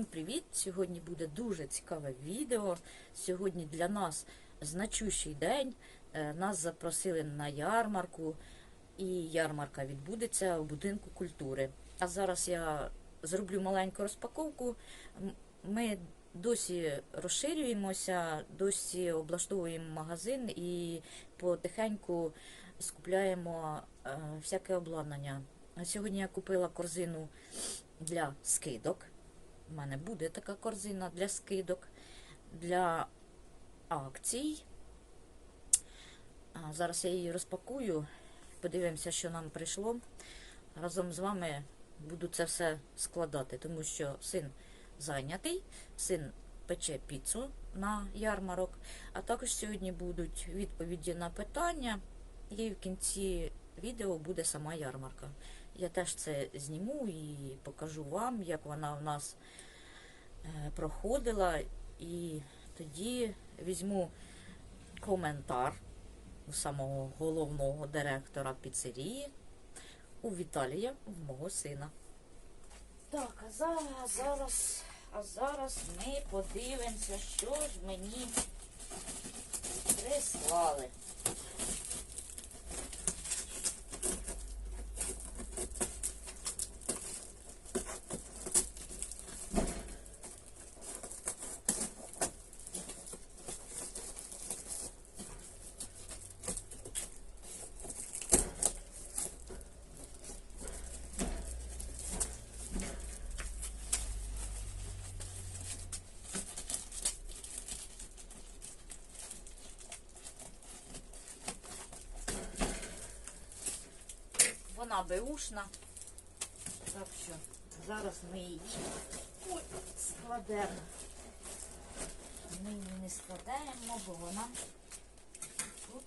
Всім привіт! Сьогодні буде дуже цікаве відео. Сьогодні для нас значущий день. Е, Нас запросили на ярмарку, і ярмарка відбудеться у будинку культури. А зараз я зроблю маленьку розпаковку. Ми досі розширюємося, досі облаштовуємо магазин і потихеньку скупляємо е, всяке обладнання. Сьогодні я купила корзину для скидок. У мене буде така корзина для скидок, для акцій. Зараз я її розпакую, подивимося, що нам прийшло. Разом з вами буду це все складати, тому що син зайнятий, син пече піцу на ярмарок, а також сьогодні будуть відповіді на питання, і в кінці відео буде сама ярмарка. Я теж це зніму і покажу вам, як вона в нас е, проходила. І тоді візьму коментар у самого головного директора піцерії у Віталія, у мого сина. Так, а зараз, а зараз, а зараз ми подивимося, що ж мені прислали. Вона беушна. Так що зараз ми її ой, складемо. Ми її не складаємо, бо вона тут.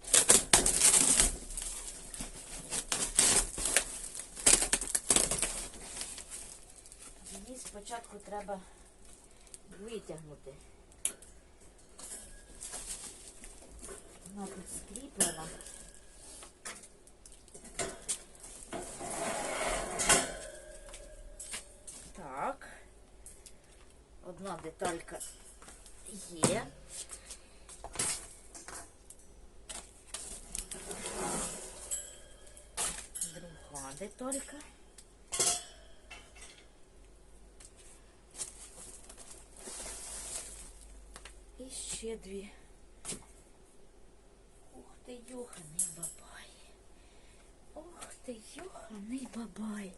Її спочатку треба витягнути. Вона тут скріплена. Так. Одна деталька є. Друга деталька. І ще дві. Ух ти, йоханий бабай. Ух ти, йоханий бабай.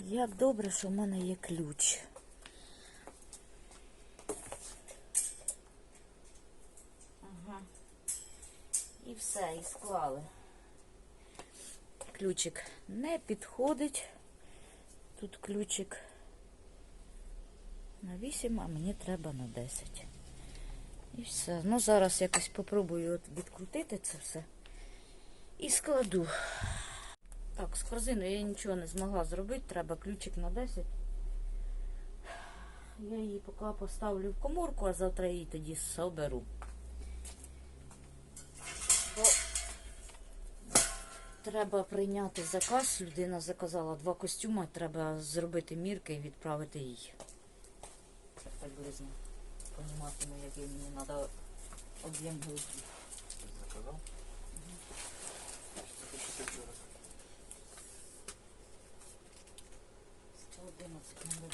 Як добре, що в мене є ключ. Ага. І все, і склали. Ключик не підходить. Тут ключик на 8, а мені треба на 10. І все. Ну, зараз якось попробую відкрутити це все. І складу. Так, з корзиною я нічого не змогла зробити, треба ключик на 10. Я її поки поставлю в коморку, а завтра її тоді соберу. Бо треба прийняти заказ. Людина заказала два костюми, треба зробити мірки і відправити їй. Це приблизно. Поніматиму, який мені треба об'єм групи. Заказав? Що 111 не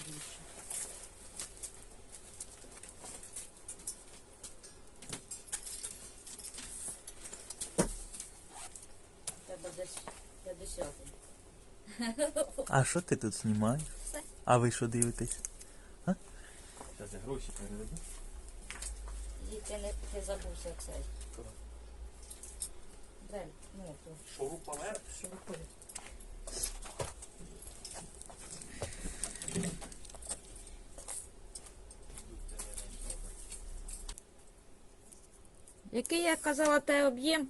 А що ти тут знімаєш? Все. А ви що дивитесь? Зараз я гроші переведу. І ти не ти забувся цей. Куди? Ну, то Шуру поверх. що виходить. Який я казала те об'єм?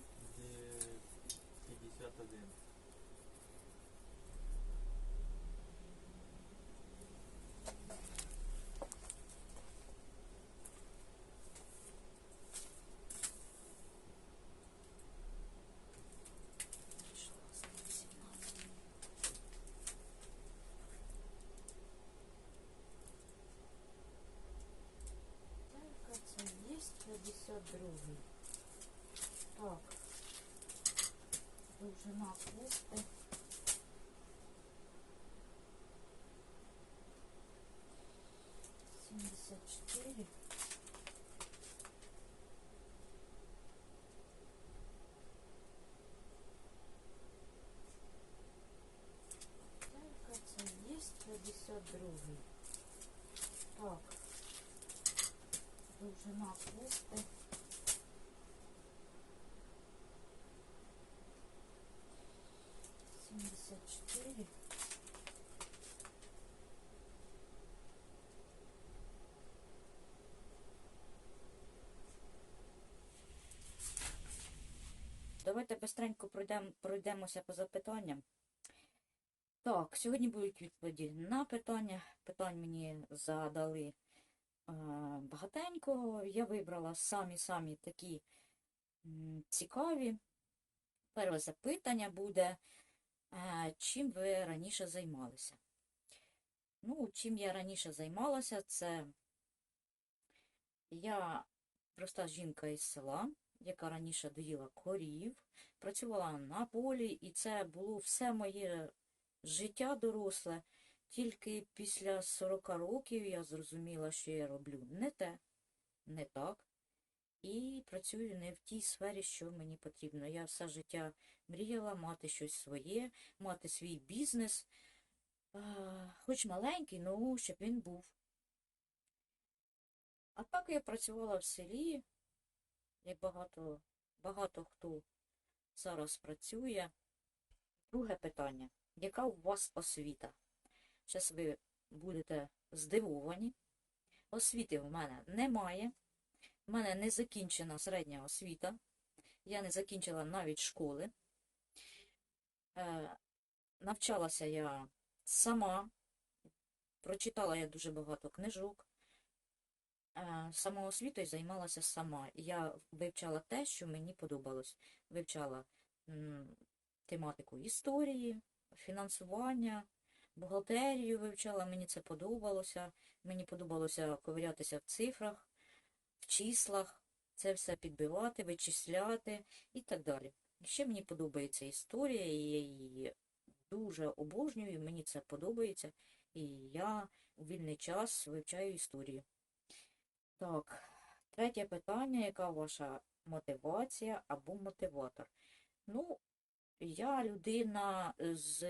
семьдесят четыре. Так это есть пятьдесят другой. Так. Должна косты Сімдесят. Давайте бистренько пройдемо, пройдемося по запитанням. Так, сьогодні будуть відповіді на питання. Питань мені задали е, багатенько. Я вибрала самі-самі такі м, цікаві. Перше запитання буде, чим ви раніше займалися? Ну, чим я раніше займалася, це я проста жінка із села, яка раніше доїла корів, працювала на полі, і це було все моє життя доросле. Тільки після 40 років я зрозуміла, що я роблю не те, не так. І працюю не в тій сфері, що мені потрібно. Я все життя мріяла мати щось своє, мати свій бізнес, хоч маленький, ну, щоб він був. А так я працювала в селі, як багато, багато хто зараз працює. Друге питання. Яка у вас освіта? Зараз ви будете здивовані. Освіти в мене немає. У мене не закінчена середня освіта. Я не закінчила навіть школи. Е, навчалася я сама. Прочитала я дуже багато книжок. Е, самоосвітою займалася сама. Я вивчала те, що мені подобалось. Вивчала тематику історії, фінансування, бухгалтерію вивчала, мені це подобалося. Мені подобалося ковирятися в цифрах, в числах, це все підбивати, вичисляти і так далі. Ще мені подобається історія, і я її дуже обожнюю, мені це подобається, і я у вільний час вивчаю історію. Так, третє питання, яка ваша мотивація або мотиватор? Ну, я людина з,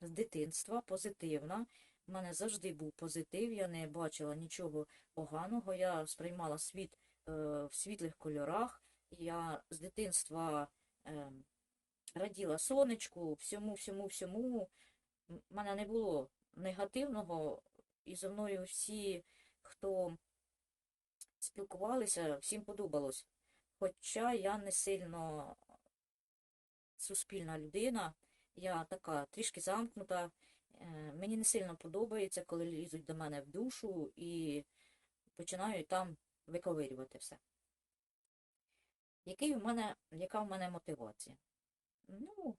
з дитинства, позитивна. У мене завжди був позитив, я не бачила нічого поганого. Я сприймала світ е, в світлих кольорах. Я з дитинства е, раділа сонечку, всьому, всьому, всьому. У мене не було негативного, і зо мною всі, хто спілкувалися, всім подобалось. Хоча я не сильно суспільна людина, я така трішки замкнута. Е, Мені не сильно подобається, коли лізуть до мене в душу і починають там виковирювати все. Який у мене, яка в мене мотивація? Ну,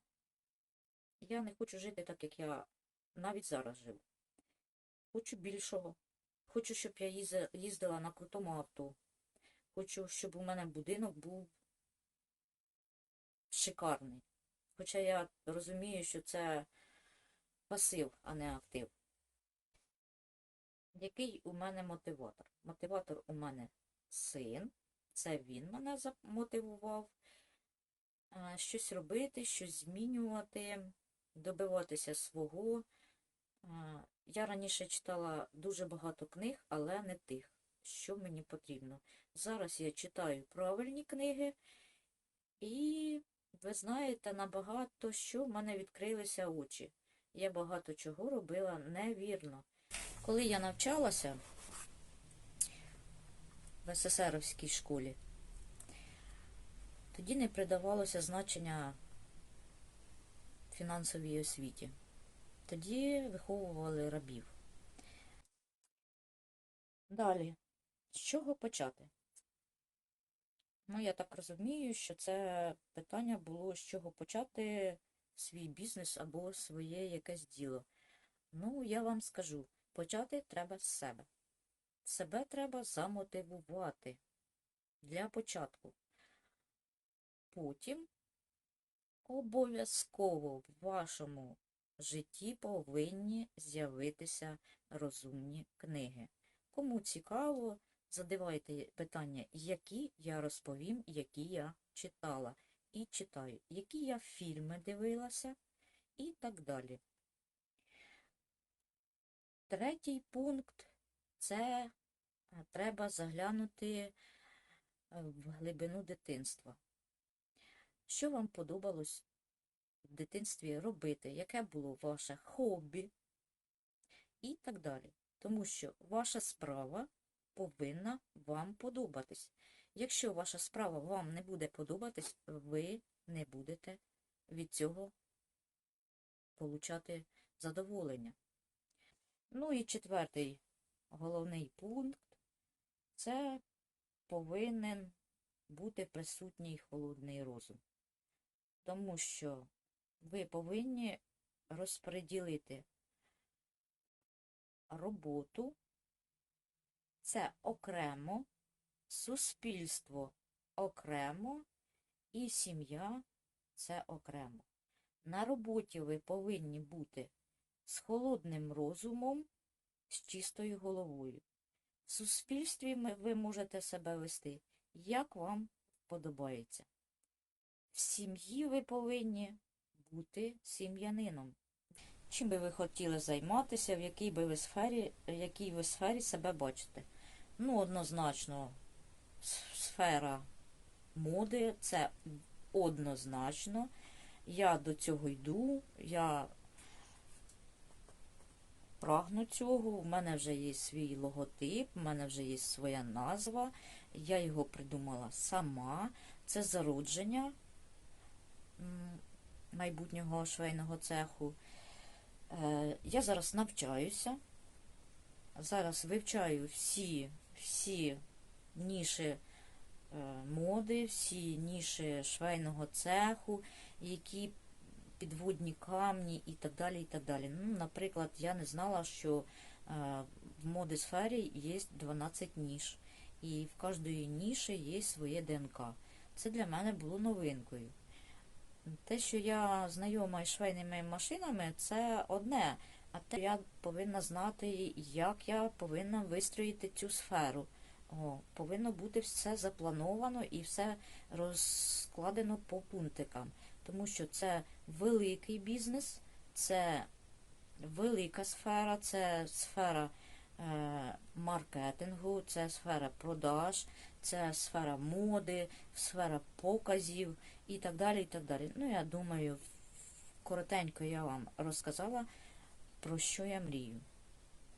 я не хочу жити так, як я навіть зараз живу. Хочу більшого. Хочу, щоб я їздила на крутому авто. Хочу, щоб у мене будинок був шикарний. Хоча я розумію, що це пасив, а не актив. Який у мене мотиватор? Мотиватор у мене син. Це він мене замотивував щось робити, щось змінювати, добиватися свого. Я раніше читала дуже багато книг, але не тих, що мені потрібно. Зараз я читаю правильні книги, і ви знаєте, набагато що в мене відкрилися очі. Я багато чого робила невірно. Коли я навчалася в СССРівській школі, тоді не придавалося значення фінансовій освіті. Тоді виховували рабів. Далі, з чого почати? Ну, я так розумію, що це питання було, з чого почати свій бізнес або своє якесь діло. Ну, я вам скажу, почати треба з себе. Себе треба замотивувати для початку. потім обов'язково в вашому житті повинні з'явитися розумні книги. Кому цікаво, задавайте питання, які я розповім, які я читала і читаю, які я фільми дивилася і так далі. Третій пункт це треба заглянути е, в глибину дитинства. Що вам подобалось в дитинстві робити, яке було ваше хобі і так далі. Тому що ваша справа повинна вам подобатись. Якщо ваша справа вам не буде подобатись, ви не будете від цього получати задоволення. Ну і четвертий головний пункт це повинен бути присутній холодний розум. Тому що ви повинні розподілити роботу, це окремо, суспільство окремо і сім'я це окремо. На роботі ви повинні бути з холодним розумом, з чистою головою. В суспільстві ви можете себе вести, як вам подобається. В сім'ї ви повинні бути сім'янином. Чим би ви хотіли займатися, в якій би ви сфері, в якій ви сфері себе бачите? Ну, однозначно, сфера моди це однозначно. Я до цього йду, я прагну цього. У мене вже є свій логотип, у мене вже є своя назва. Я його придумала сама. Це зародження майбутнього швейного цеху. Е, Я зараз навчаюся. Зараз вивчаю всі, всі ніші е, моди, всі ніші швейного цеху, які підводні камні і так далі. і так далі. Ну, наприклад, я не знала, що е, в моди сфері є 12 ніш, і в кожної ніші є своє ДНК. Це для мене було новинкою. Те, що я знайома із швейними машинами, це одне. А те, я повинна знати, як я повинна вистроїти цю сферу. О, повинно бути все заплановано і все розкладено по пунктикам. Тому що це великий бізнес, це велика сфера, це сфера е, маркетингу, це сфера продаж, це сфера моди, сфера показів і так далі. і так далі. Ну, я думаю, коротенько я вам розказала, про що я мрію.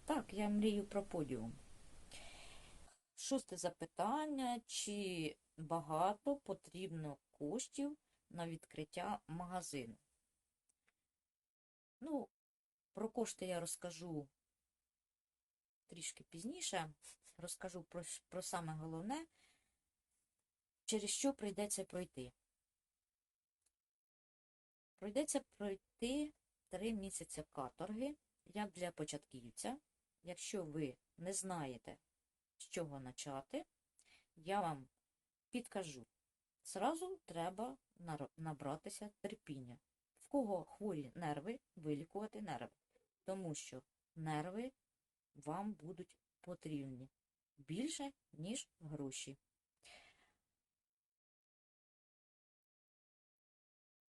Так, я мрію про подіум. Шосте запитання, чи багато потрібно коштів на відкриття магазину? Ну, про кошти я розкажу трішки пізніше. Розкажу про, про саме головне, через що прийдеться пройти. Прийдеться пройти три місяці каторги, як для початківця. Якщо ви не знаєте, з чого почати, я вам підкажу. Зразу треба набратися терпіння. В кого хворі нерви, вилікувати нерви. Тому що нерви вам будуть потрібні більше, ніж гроші.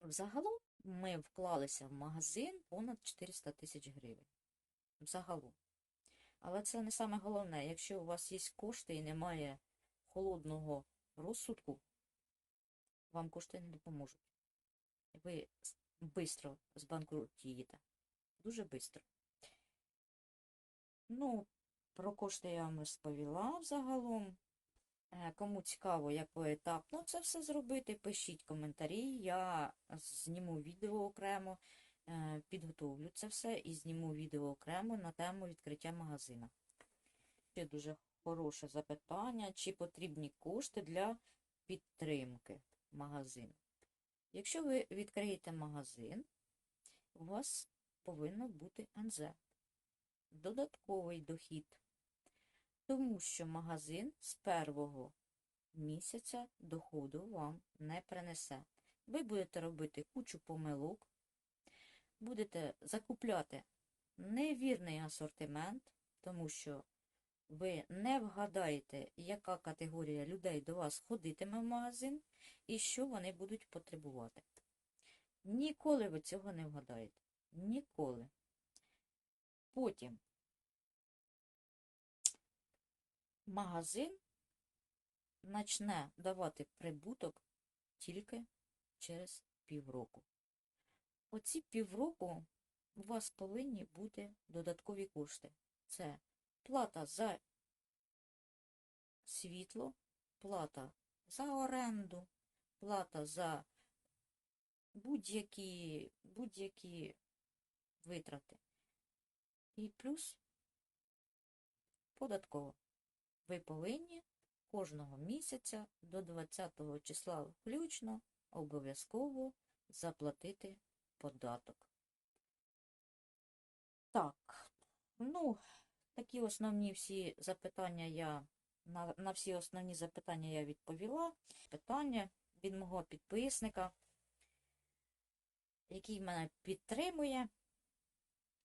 Взагалом ми вклалися в магазин понад 400 тисяч гривень. Взагалом. Але це не саме головне. Якщо у вас є кошти і немає холодного розсудку, вам кошти не допоможуть. Ви швидко збанкрутієте. Дуже швидко. Ну, про кошти я вам розповіла взагалом. Е, Кому цікаво, як поетапно це все зробити, пишіть коментарі. Я зніму відео окремо, е, підготовлю це все і зніму відео окремо на тему відкриття магазина. Ще дуже хороше запитання, чи потрібні кошти для підтримки магазину. Якщо ви відкриєте магазин, у вас повинно бути НЗ. Додатковий дохід. Тому що магазин з 1 місяця доходу вам не принесе. Ви будете робити кучу помилок, будете закупляти невірний асортимент, тому що ви не вгадаєте, яка категорія людей до вас ходитиме в магазин і що вони будуть потребувати. Ніколи ви цього не вгадаєте. Ніколи. Потім магазин почне давати прибуток тільки через півроку. Оці півроку у вас повинні бути додаткові кошти. Це плата за світло, плата за оренду, плата за будь-які будь-які витрати. І плюс податково. Ви повинні кожного місяця до 20 числа включно обов'язково заплатити податок. Так, ну, такі основні всі запитання я на, на всі основні запитання я відповіла. Питання від мого підписника, який мене підтримує,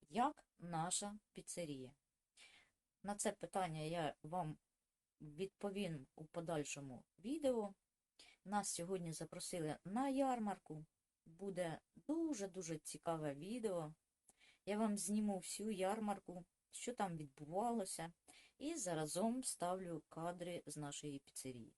як наша піцерія. На це питання я вам відповім у подальшому відео. Нас сьогодні запросили на ярмарку. Буде дуже-дуже цікаве відео. Я вам зніму всю ярмарку, що там відбувалося, і заразом ставлю кадри з нашої піцерії.